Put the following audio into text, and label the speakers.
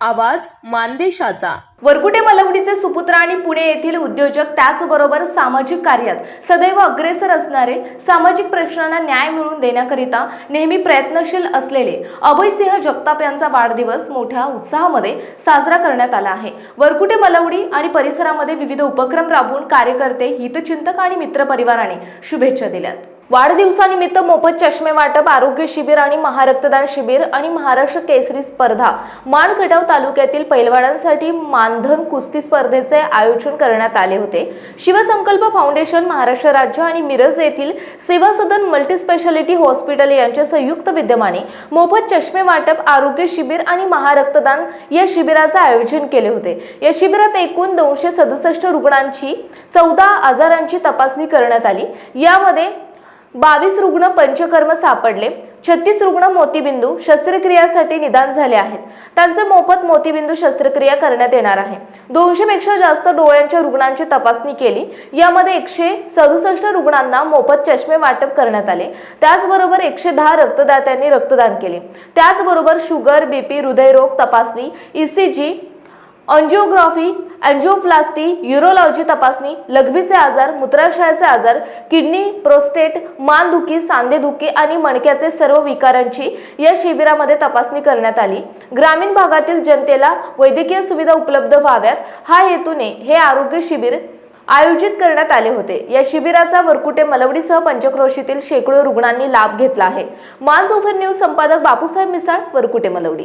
Speaker 1: आवाज मानदेशाचा.
Speaker 2: वरकुटे मलवडीचे सुपुत्र आणि पुणे येथील उद्योजक त्याचबरोबर सामाजिक कार्यात सदैव अग्रेसर असणारे सामाजिक प्रश्नांना न्याय मिळवून देण्याकरिता नेहमी प्रयत्नशील असलेले अभयसिंह जगताप यांचा वाढदिवस मोठ्या उत्साहामध्ये साजरा करण्यात आला आहे. वरकुटे मलवडी आणि परिसरामध्ये विविध उपक्रम राबवून कार्यकर्ते हितचिंतक आणि मित्रपरिवाराने शुभेच्छा दिल्यात. वाढदिवसानिमित्त मोफत चष्मे वाटप आरोग्य शिबिर आणि महारक्तदान शिबिर आणि महाराष्ट्र केसरी स्पर्धा. माणखटाव तालुक्यातील पैलवानांसाठी मानधन कुस्ती स्पर्धेचे आयोजन करण्यात आले होते. शिवसंकल्प फाउंडेशन महाराष्ट्र राज्य आणि मिरज येथील सेवा सदन मल्टीस्पेशालिटी हॉस्पिटल यांच्या संयुक्त विद्यमाने मोफत चष्मे वाटप आरोग्य शिबिर आणि महारक्तदान या शिबिराचे आयोजन केले होते. या शिबिरात एकूण दोनशे सदुसष्ट रुग्णांची चौदा आजारांची तपासणी करण्यात आली. यामध्ये बावीस रुग्ण पंचकर्म सापडले. छत्तीस रुग्ण मोतीबिंदू शस्त्रक्रियासाठी निदान झाले आहेत. त्यांचे मोफत मोतीबिंदू शस्त्रक्रिया करण्यात येणार आहे. दोनशे पेक्षा जास्त डोळ्यांच्या रुग्णांची तपासणी केली. यामध्ये एकशे सदुसष्ट रुग्णांना मोफत चष्मे वाटप करण्यात आले. त्याचबरोबर एकशे दहा रक्तदात्यांनी रक्तदान केले. त्याचबरोबर शुगर बीपी हृदयरोग तपासणी E ECG angiography angioplasty urology तपासणी लघवीचे आजार मूत्राशयाचे आजार किडनी प्रोस्टेट मानदुखी सांधेदुखी आणि मणक्याचे सर्व विकारांची या शिबिरामध्ये तपासणी करण्यात आली. ग्रामीण भागातील जनतेला वैद्यकीय सुविधा उपलब्ध व्हाव्यात हा हेतूने हे आरोग्य शिबिर आयोजित करण्यात आले होते. या शिबिराचा वरकुटे मलवडीसह पंचक्रोशीतील शेकडो रुग्णांनी लाभ घेतला आहे. मान चौफर न्यूज संपादक बापूसाहेब मिसाळ वरकुटे मलवडी.